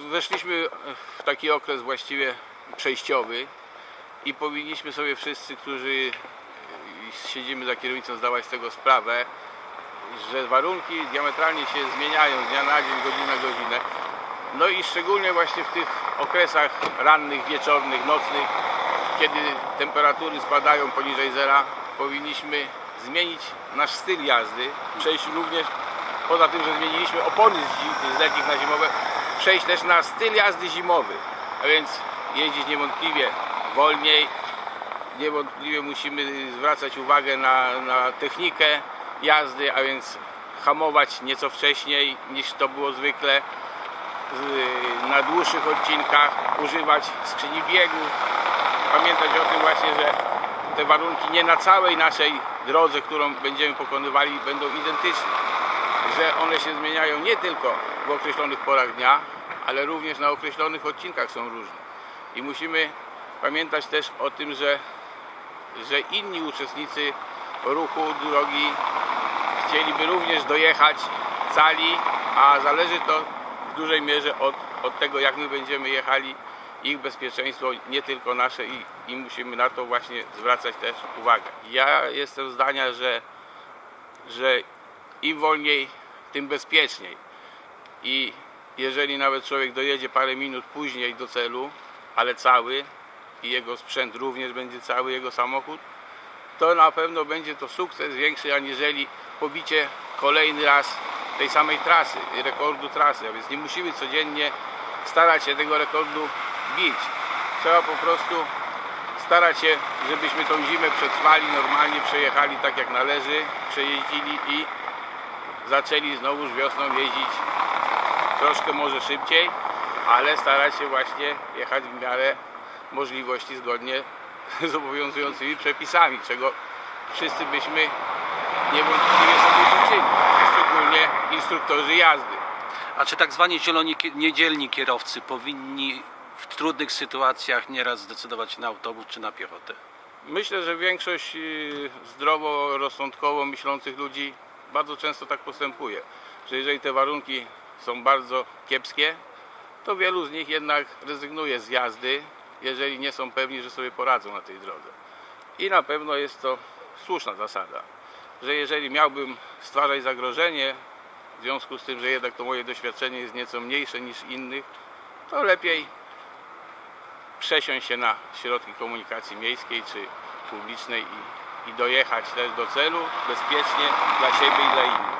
weszliśmy w taki okres właściwie przejściowy i powinniśmy sobie wszyscy, którzy siedzimy za kierownicą zdawać z tego sprawę, że warunki diametralnie się zmieniają z dnia na dzień, godzina na godzinę. No i szczególnie właśnie w tych okresach rannych, wieczornych, nocnych, kiedy temperatury spadają poniżej zera, powinniśmy zmienić nasz styl jazdy, przejść również, poza tym, że zmieniliśmy opony z, z letnich na zimowe, przejść też na styl jazdy zimowy, a więc jeździć niewątpliwie wolniej, niewątpliwie musimy zwracać uwagę na, na technikę jazdy, a więc hamować nieco wcześniej niż to było zwykle na dłuższych odcinkach, używać skrzyni biegów, pamiętać o tym właśnie, że te warunki nie na całej naszej drodze, którą będziemy pokonywali, będą identyczne. Że one się zmieniają nie tylko w określonych porach dnia, ale również na określonych odcinkach są różne. I musimy pamiętać też o tym, że, że inni uczestnicy ruchu drogi chcieliby również dojechać cali, a zależy to w dużej mierze od, od tego, jak my będziemy jechali, ich bezpieczeństwo, nie tylko nasze i, i musimy na to właśnie zwracać też uwagę. Ja jestem zdania, że, że im wolniej, tym bezpieczniej. I jeżeli nawet człowiek dojedzie parę minut później do celu, ale cały i jego sprzęt również będzie cały, jego samochód, to na pewno będzie to sukces większy aniżeli pobicie kolejny raz tej samej trasy, rekordu trasy, a więc nie musimy codziennie starać się tego rekordu bić. Trzeba po prostu starać się, żebyśmy tą zimę przetrwali, normalnie przejechali tak jak należy, przejeździli i zaczęli znowuż wiosną jeździć troszkę może szybciej, ale starać się właśnie jechać w miarę możliwości zgodnie z obowiązującymi przepisami, czego wszyscy byśmy niewątpliwie sobie życzyli, szczególnie instruktorzy jazdy. A czy tak zwani zieloni, niedzielni kierowcy powinni w trudnych sytuacjach nieraz zdecydować na autobus czy na piechotę? Myślę, że większość y, zdroworozsądkowo myślących ludzi bardzo często tak postępuje, że jeżeli te warunki są bardzo kiepskie, to wielu z nich jednak rezygnuje z jazdy, jeżeli nie są pewni, że sobie poradzą na tej drodze. I na pewno jest to słuszna zasada, że jeżeli miałbym stwarzać zagrożenie, w związku z tym, że jednak to moje doświadczenie jest nieco mniejsze niż innych, to lepiej przesiąść się na środki komunikacji miejskiej czy publicznej i, i dojechać też do celu bezpiecznie dla siebie i dla innych.